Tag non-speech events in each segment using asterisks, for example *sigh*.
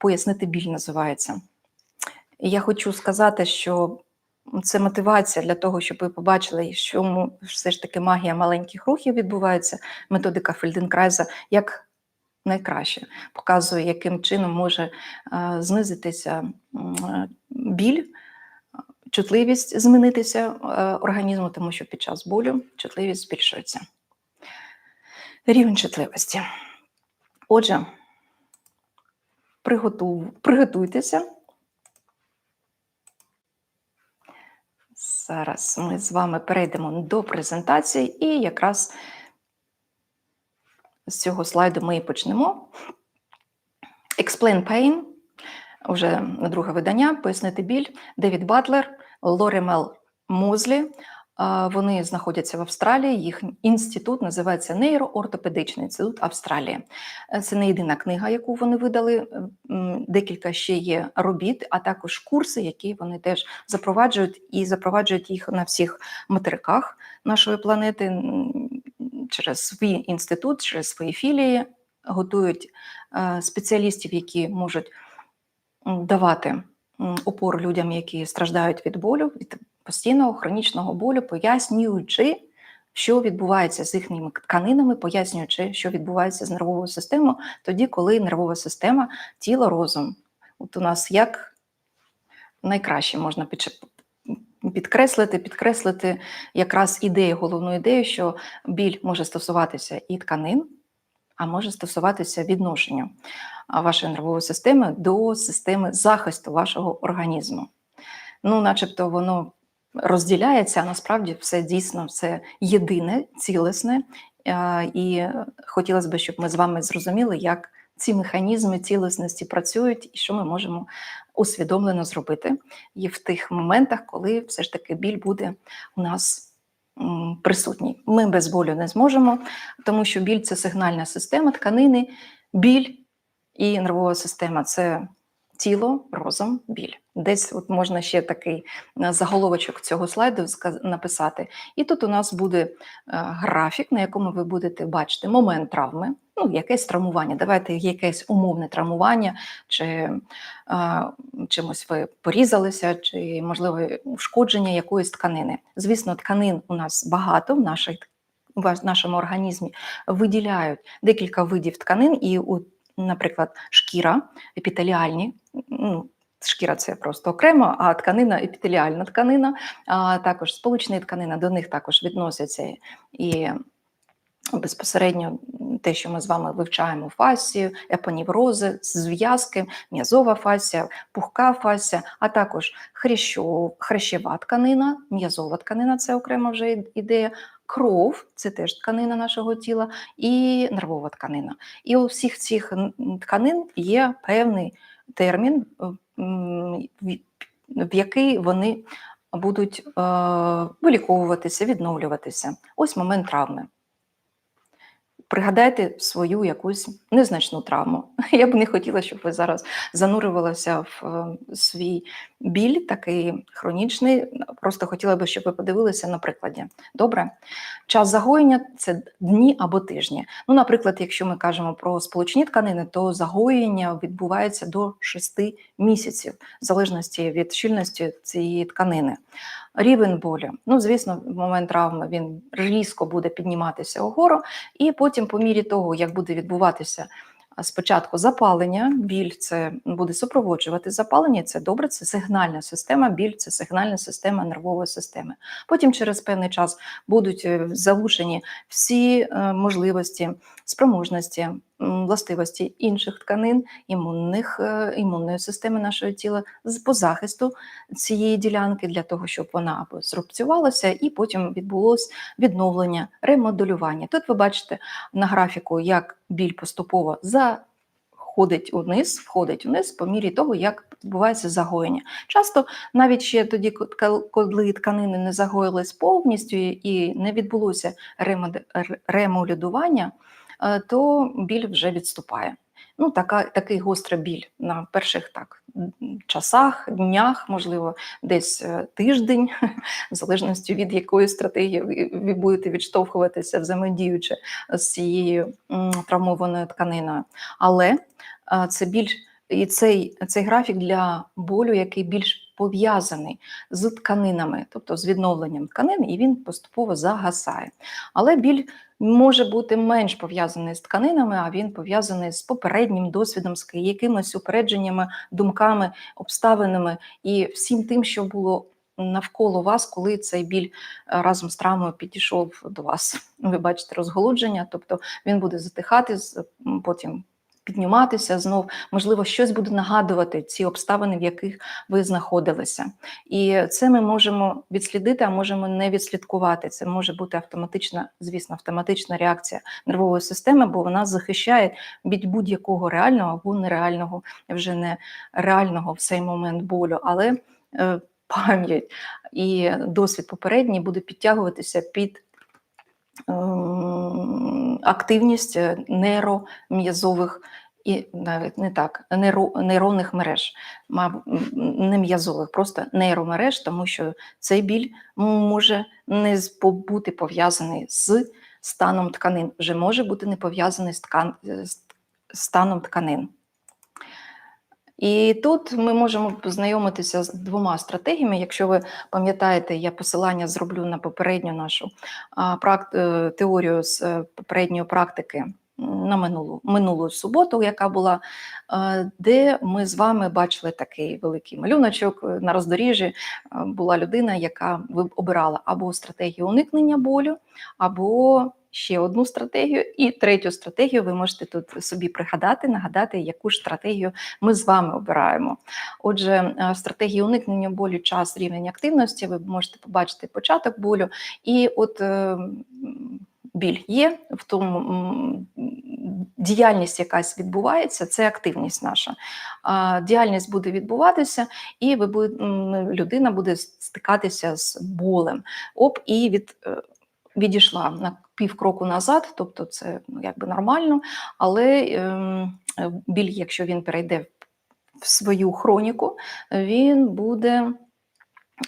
пояснити біль називається. І я хочу сказати, що це мотивація для того, щоб ви побачили, що все ж таки магія маленьких рухів відбувається, методика Фельденкрайза як найкраще показує, яким чином може е, знизитися біль, чутливість змінитися е, організму, тому що під час болю чутливість збільшується. Рівень чутливості. Отже, приготув, приготуйтеся. Зараз ми з вами перейдемо до презентації, і якраз з цього слайду ми і почнемо. Explain Pain, вже друге видання, пояснити біль, Девід Батлер, Лоремел Мозлі. Вони знаходяться в Австралії. Їх інститут називається Нейроортопедичний інститут Австралії. Е, Це не єдина книга, яку вони видали. Декілька ще є робіт, а також курси, які вони теж запроваджують і запроваджують їх на всіх материках нашої планети через свій інститут, через свої філії, готують е, спеціалістів, які можуть давати опору людям, які страждають від болю, від постійного хронічного болю, пояснюючи, що відбувається з їхніми тканинами, пояснюючи, що відбувається з нервовою системою, тоді, коли нервова система, тіло, розум. От у нас як найкраще можна підкреслити, підкреслити якраз ідею, головну ідею, що біль може стосуватися і тканин, а може стосуватися відношення вашої нервової системи до системи захисту вашого організму. Ну, начебто, воно розділяється, а насправді все дійсно все єдине, цілісне. Е, І хотілося б, щоб ми з вами зрозуміли, як ці механізми цілісності працюють і що ми можемо усвідомлено зробити і в тих моментах, коли все ж таки біль буде у нас присутній. Ми без болю не зможемо, тому що біль це сигнальна система тканини, біль і нервова система це тіло, розум, біль. Десь от можна ще такий е, заголовочок цього слайду написати. І тут у нас буде е, графік, на якому ви будете бачити момент травми, ну, якесь травмування. Давайте якесь умовне травмування, чи е, чимось ви порізалися, чи, можливо, ушкодження якоїсь тканини. Звісно, тканин у нас багато в нашій в нашому організмі виділяють декілька видів тканин, і у, наприклад, шкіра, епітеліальні, ну, шкіра це просто окремо, а тканина епітеліальна тканина, а також сполучні тканини, до них також відносяться і безпосередньо те, що ми з вами вивчаємо фасію, епоніврози, зв'язки, м'язова фасія, пухка фасія, а також хрящева тканина, м'язова тканина це окрема вже ідея. Кров це теж тканина нашого тіла, і нервова тканина. І у всіх цих тканин є певний термін, е, в- який вони будуть е, виліковуватися, відновлюватися. Ось момент травми. Пригадайте свою якусь незначну травму. *laughs* Я б не хотіла, щоб ви зараз занурювалися в е, свій біль, такий хронічний. Просто хотіла би, щоб ви подивилися на прикладі. Добре? Час загоєння це дні або тижні. Ну, наприклад, якщо ми кажемо про сполучні тканини, то загоєння відбувається до 6 місяців, в залежності від щільності цієї тканини. Рівень болю. Ну, звісно, в момент травми він різко буде підніматися угору, і потім, по мірі того, як буде відбуватися спочатку запалення, біль це буде супроводжувати запалення, це добре, це сигнальна система, біль це сигнальна система нервової системи. Потім через певний час будуть е, залучені всі е, можливості, спроможності, властивості інших тканин, імунних, е, імунної системи нашого тіла з- по захисту цієї ділянки для того, щоб вона або зрубцювалася, і потім відбулось відновлення, ремоделювання. Тут ви бачите на графіку, як біль поступово заходить униз, входить униз по мірі того, як відбувається загоєння. Часто навіть ще тоді, ко- коли тканини не загоїлись повністю і не відбулося ремолюдування, то біль вже відступає. Ну, така, такий гострий біль на перших так часах, днях, можливо, десь е, тиждень, *laughs* в залежності від якої стратегії ви- будете відштовхуватися, взаємодіючи з цією травмованою тканиною. Але е, це біль і цей, цей графік для болю, який більш пов'язаний з тканинами, тобто з відновленням тканин, і він поступово загасає. Але біль може бути менш пов'язаний з тканинами, а він пов'язаний з попереднім досвідом, з якимись упередженнями, думками, обставинами і всім тим, що було навколо вас, коли цей біль е, разом з травмою підійшов до вас. Ви бачите розголудження, тобто він буде затихати, потім підніматися знов, можливо, щось буде нагадувати ці обставини, в яких ви знаходилися. І це ми можемо відслідити, а можемо не відслідкувати. Це може бути автоматична, звісно, автоматична реакція нервової системи, бо вона захищає від будь-якого реального або нереального, вже не реального в цей момент болю, але е, пам'ять і досвід попередній буде підтягуватися під активність е, нейром'язових і навіть не так, нейро, нейронних мереж, не м'язових, просто нейромереж, тому що цей біль може не бути пов'язаний з станом тканин, вже може бути не пов'язаний з, ткан, з станом тканин. І тут ми можемо познайомитися з двома стратегіями. Якщо ви пам'ятаєте, я посилання зроблю на попередню нашу е, теорію з е, попередньої практики на минулу, минулу суботу, яка була, е, де ми з вами бачили такий великий малюночок. На роздоріжжі була людина, яка обирала або стратегію уникнення болю, або ще одну стратегію, і третю стратегію ви можете тут собі пригадати, нагадати, яку ж стратегію ми з вами обираємо. Отже, е, стратегія уникнення болю, час, рівень активності, ви можете побачити початок болю, і от е, біль є в тому діяльність якась відбувається, це активність наша. Діяльність буде відбуватися, і ви людина буде стикатися з болем. Оп, і від. Відійшла на півкроку назад, тобто це ну, якби нормально, але ем, е, біль, якщо він перейде в свою хроніку, він буде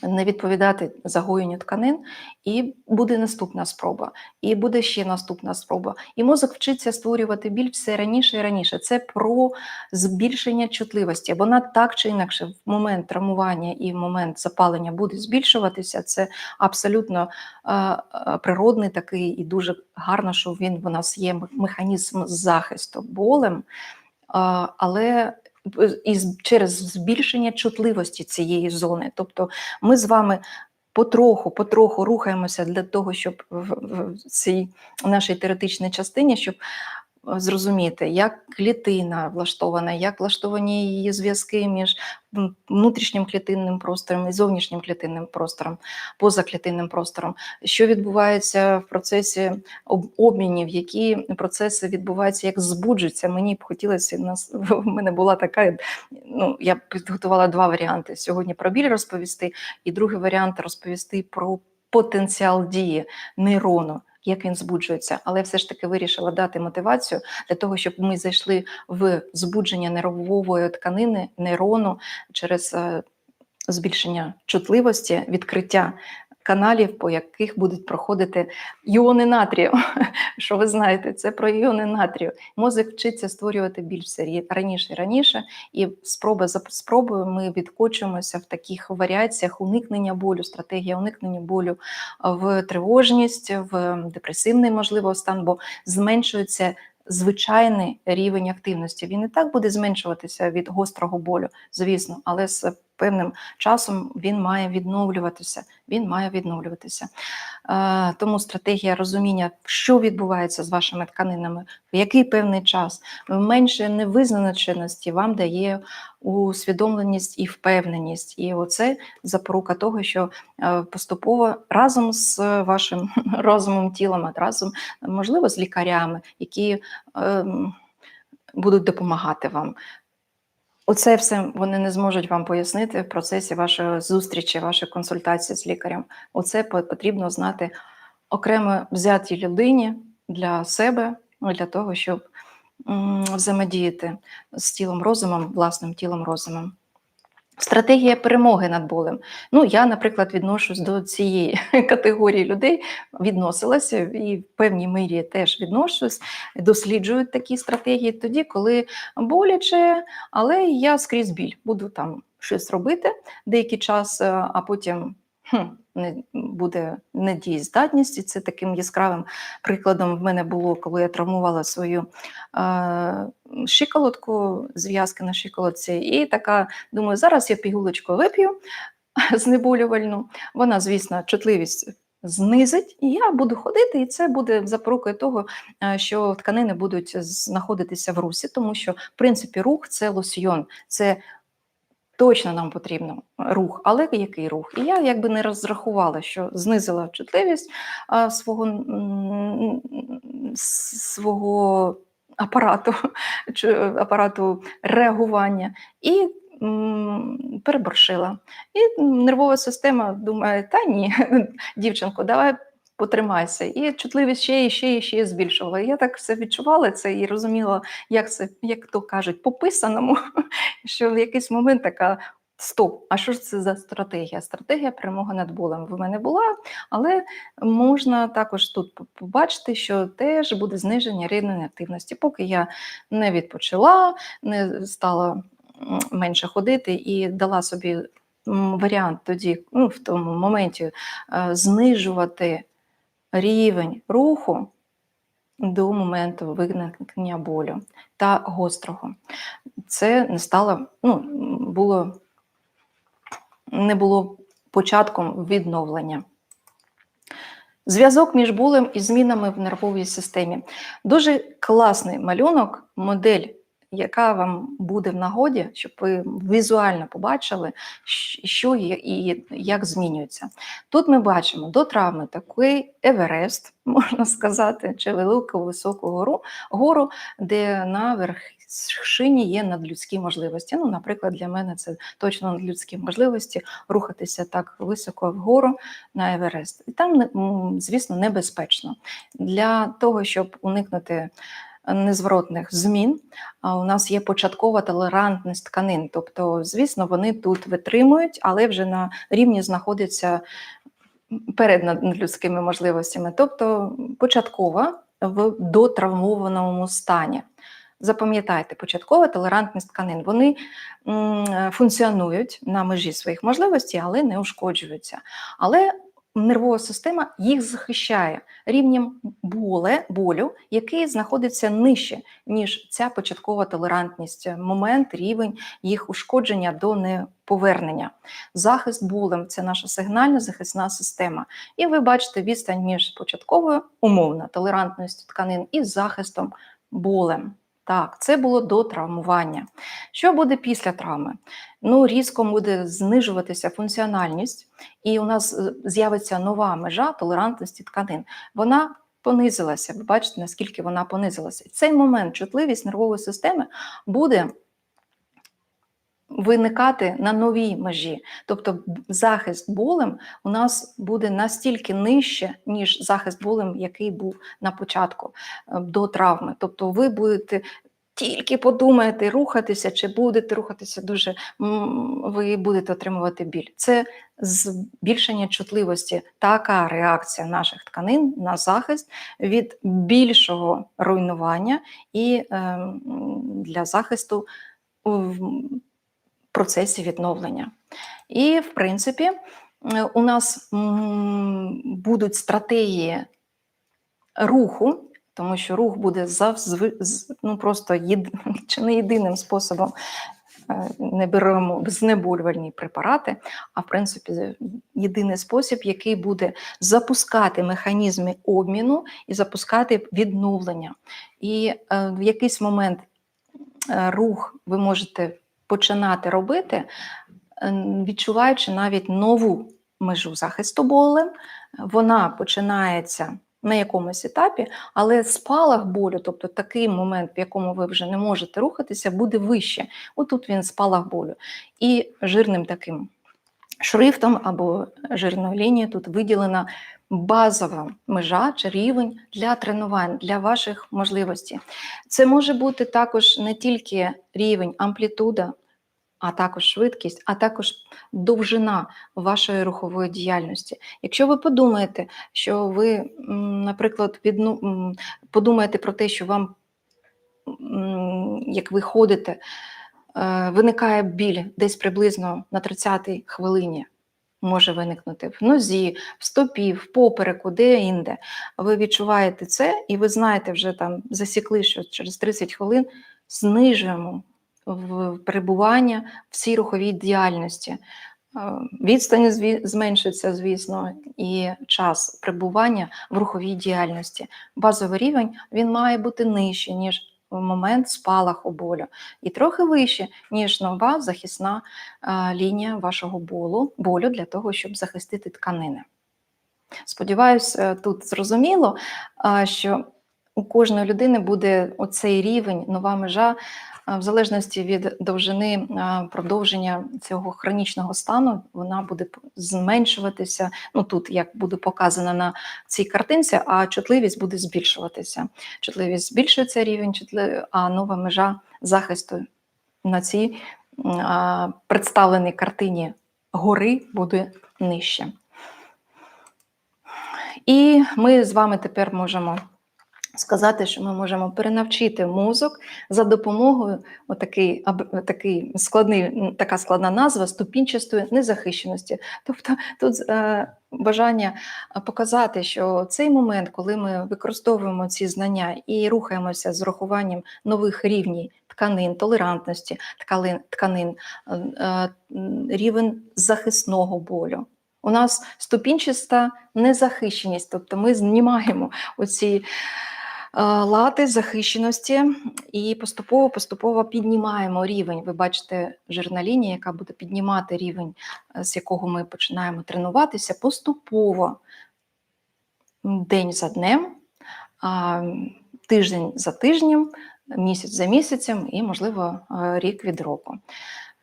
не відповідати загоєнню тканин, і буде наступна спроба, і буде ще наступна спроба. І мозок вчиться створювати біль все раніше і раніше. Це про збільшення чутливості. Вона так чи інакше в момент травмування і в момент запалення буде збільшуватися. Це абсолютно е, е, природний такий і дуже гарно, що він в нас є механізм захисту болем. А, але і через збільшення чутливості цієї зони. Тобто ми з вами потроху, потроху рухаємося для того, щоб в, в цій нашій теоретичній частині, щоб зрозуміти, як клітина влаштована, як влаштовані її зв'язки між внутрішнім клітинним простором і зовнішнім клітинним простором, позаклітинним простором, що відбувається в процесі обмінів, які процеси відбуваються, як збуджуються. Мені б хотілося, нас *laughs* в мене була така. Ну, я підготувала два варіанти. Сьогодні про біль розповісти, і другий варіант розповісти про потенціал дії нейрону. Як він збуджується, але все ж таки вирішила дати мотивацію для того, щоб ми зайшли в збудження нервової тканини, нейрону через е, збільшення чутливості, відкриття каналів, по яких будуть проходити іони натрію. *laughs* Що ви знаєте, це про іони натрію. Мозок вчиться створювати біль все рі- раніше і раніше, і спроба за спробою ми відкочуємося в таких варіаціях уникнення болю, стратегія уникнення болю в тривожність, в депресивний можливо стан, бо зменшується. Звичайний рівень активності він і так буде зменшуватися від гострого болю, звісно, але з певним часом він має відновлюватися. Він має відновлюватися. Е, тому стратегія розуміння, що відбувається з вашими тканинами, в який певний час, менше невизначеності вам дає усвідомленість і впевненість. І оце запорука того, що е, поступово разом з вашим *laughs* розумом, тілом, разом, можливо, з лікарями, які ем, будуть допомагати вам. Оце все вони не зможуть вам пояснити в процесі вашої зустрічі, вашої консультації з лікарем. Оце потрібно знати окремо взятій людині для себе, ну, для того, щоб взаємодіяти з тілом розумом, власним тілом розумом. Стратегія перемоги над болем. Ну, я, наприклад, відношусь до цієї *laughs* категорії людей, відносилася і в певній мірі теж відношусь, досліджую такі стратегії тоді, коли боляче, але я скрізь біль буду там щось робити деякий час, а потім хм, не буде недієздатність. Це таким яскравим прикладом в мене було, коли я травмувала свою е, щиколотку, зв'язки на щиколотці, і така думаю, зараз я пігулочку вип'ю *laughs* знеболювальну. Вона, звісно, чутливість. Знизить, і я буду ходити, і це буде запорукою того, що тканини будуть знаходитися в русі, тому що, в принципі, рух це лосьйон, це точно нам потрібно рух, але який рух? І я якби не розрахувала, що знизила чутливість а, свого, свого апарату, *laughs* чи апарату реагування і м, переборщила. І нервова система думає, та ні, *laughs* дівчинко, давай потримайся. І чутливість ще і ще і ще збільшувала. Я так все відчувала це і розуміла, як це, як то кажуть, по писаному, *laughs* що в якийсь момент така. Стоп, а що ж це за стратегія? Стратегія перемоги над болем в мене була, але можна також тут побачити, що теж буде зниження рівної активності. Поки я не відпочила, не стала менше ходити і дала собі варіант тоді, ну, в тому моменті, е, знижувати рівень руху до моменту виникнення болю та гострого. Це не стало, ну, було, не було початком відновлення. Зв'язок між болем і змінами в нервовій системі. Дуже класний малюнок, модель яка вам буде в нагоді, щоб ви візуально побачили, що є і як змінюється. Тут ми бачимо до травми такий Еверест, *laughs* можна сказати, чи велику високу гору, гору, де на вершині є надлюдські можливості. Ну, Наприклад, для мене це точно надлюдські можливості рухатися так високо вгору на Еверест. І там, звісно, небезпечно. Для того, щоб уникнути незворотних змін. У нас є початкова толерантність тканин. Тобто, звісно, вони тут витримують, але вже на рівні знаходяться перед надлюдськими можливостями, тобто початкова в дотравмованому стані. Запам'ятайте, початкова толерантність тканин. Вони функціонують на межі своїх можливостей, але не ушкоджуються. Але нервова система їх захищає рівнем боле, болю, який знаходиться нижче, ніж ця початкова толерантність, момент, рівень їх ушкодження до неповернення. Захист болем це наша сигнальна захисна система. І ви бачите відстань між початковою умовно толерантністю тканин і захистом болем. Так, це було до травмування. Що буде після травми? Ну, різко буде знижуватися функціональність, і у нас е, з'явиться нова межа толерантності тканин. Вона понизилася. Ви бачите, наскільки вона понизилася. цей момент чутливість нервової системи буде виникати на новій межі. Тобто захист болем у нас буде настільки нижче, ніж захист болем, який був на початку е, до травми. Тобто ви будете. Тільки подумаєте, рухатися, чи будете рухатися дуже, ви будете отримувати біль. Це збільшення чутливості, така реакція наших тканин на захист від більшого руйнування і е, для захисту процесі відновлення. І, в принципі, е, у нас будуть стратегії руху, тому що рух буде завжди ну, просто єд... *laughs* чи не єдиним способом. Е, не беремо знеболювальні препарати, а в принципі єдиний спосіб, який буде запускати механізми обміну і запускати відновлення. І е, в якийсь момент рух ви можете починати робити, е, відчуваючи навіть нову межу захисту болем, вона починається на якомусь етапі, але спалах болю, тобто такий момент, в якому ви вже не можете рухатися, буде вище. Отут він спалах болю. І жирним таким шрифтом або жирною лінією тут виділена базова межа чи рівень для тренувань, для ваших можливостей. Це може бути також не тільки рівень амплітуда а також швидкість, а також довжина вашої рухової діяльності. Якщо ви подумаєте, що ви, наприклад, відну, подумаєте про те, що вам, як ви ходите, е, виникає біль десь приблизно на 30-й хвилині, може виникнути в нозі, в стопі, в попереку, де-інде. Ви відчуваєте це, і ви знаєте, вже там засікли, що через 30 хвилин знижуємо в перебування в цій руховій діяльності. Е, Відстань зменшиться, звісно, і час перебування в руховій діяльності. Базовий рівень він має бути нижчий, ніж в момент спалаху болю, і трохи вище, ніж нова захисна е, лінія вашого болю, болю для того, щоб захистити тканини. Сподіваюсь, е, тут зрозуміло, що у кожної людини буде оцей рівень, нова межа, в залежності від довжини продовження цього хронічного стану, вона буде зменшуватися. Ну тут як буде показано на цій картинці, а чутливість буде збільшуватися. Чутливість збільшується рівень, чутли- а нова межа захисту на цій представленій картині гори буде нижче. І ми з вами тепер можемо сказати, що ми можемо перенавчити мозок за допомогою отакий, такий складний, така складна назва ступінчастої незахищеності. Тобто тут е, бажання е, показати, що цей момент, коли ми використовуємо ці знання і рухаємося з урахуванням нових рівнів тканин, толерантності ткалин, тканин, е, е, рівень захисного болю. У нас ступінчаста незахищеність, тобто ми знімаємо оці лати захищеності і поступово поступово піднімаємо рівень. Ви бачите жирна лінія, яка буде піднімати рівень, е, з якого ми починаємо тренуватися поступово день за днем, тиждень за тижнем, місяць за місяцем і, можливо, е, рік від року.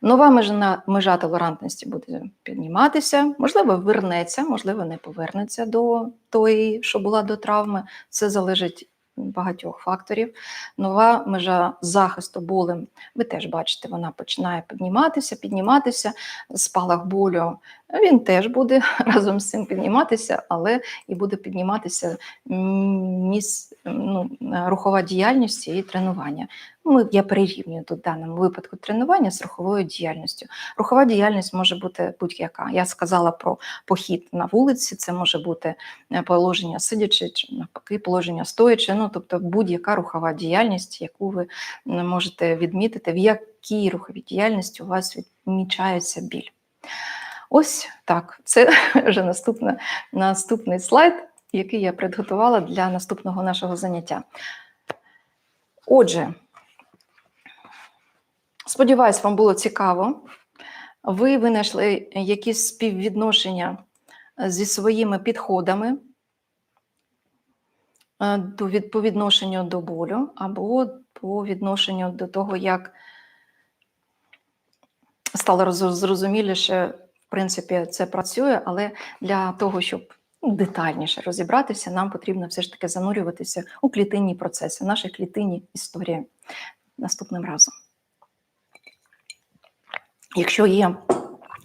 Нова межа, межа толерантності буде підніматися, можливо, вернеться, можливо, не повернеться до тої, що була до травми. Це залежить багатьох факторів. Нова межа захисту болем, ви теж бачите, вона починає підніматися, підніматися. Спалах болю він теж буде *laughs* разом з цим підніматися, але і буде підніматися міс, ну, рухова діяльність і тренування. Ми, я перерівнюю тут в даному випадку тренування з руховою діяльністю. Рухова діяльність може бути будь-яка. Я сказала про похід на вулиці, це може бути е, положення сидячи, чи навпаки, положення стоячи. Ну, тобто будь-яка рухова діяльність, яку ви можете відмітити, в якій руховій діяльності у вас відмічається біль. Ось так. Це *laughs* вже наступне, наступний слайд, який я підготувала для наступного нашого заняття. Отже, сподіваюсь, вам було цікаво. Ви винайшли якісь співвідношення зі своїми підходами е, по відношенню до болю або по відношенню до того, як стало зрозуміліше, в принципі, це працює, але для того, щоб детальніше розібратися, нам потрібно все ж таки занурюватися у клітинні процеси, наші клітинні історії наступним разом. Якщо є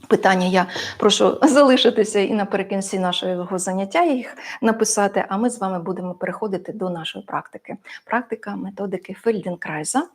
питання, я прошу залишитися і наприкінці нашого заняття їх написати, а ми з вами будемо переходити до нашої практики. Практика методики Фельденкрайза.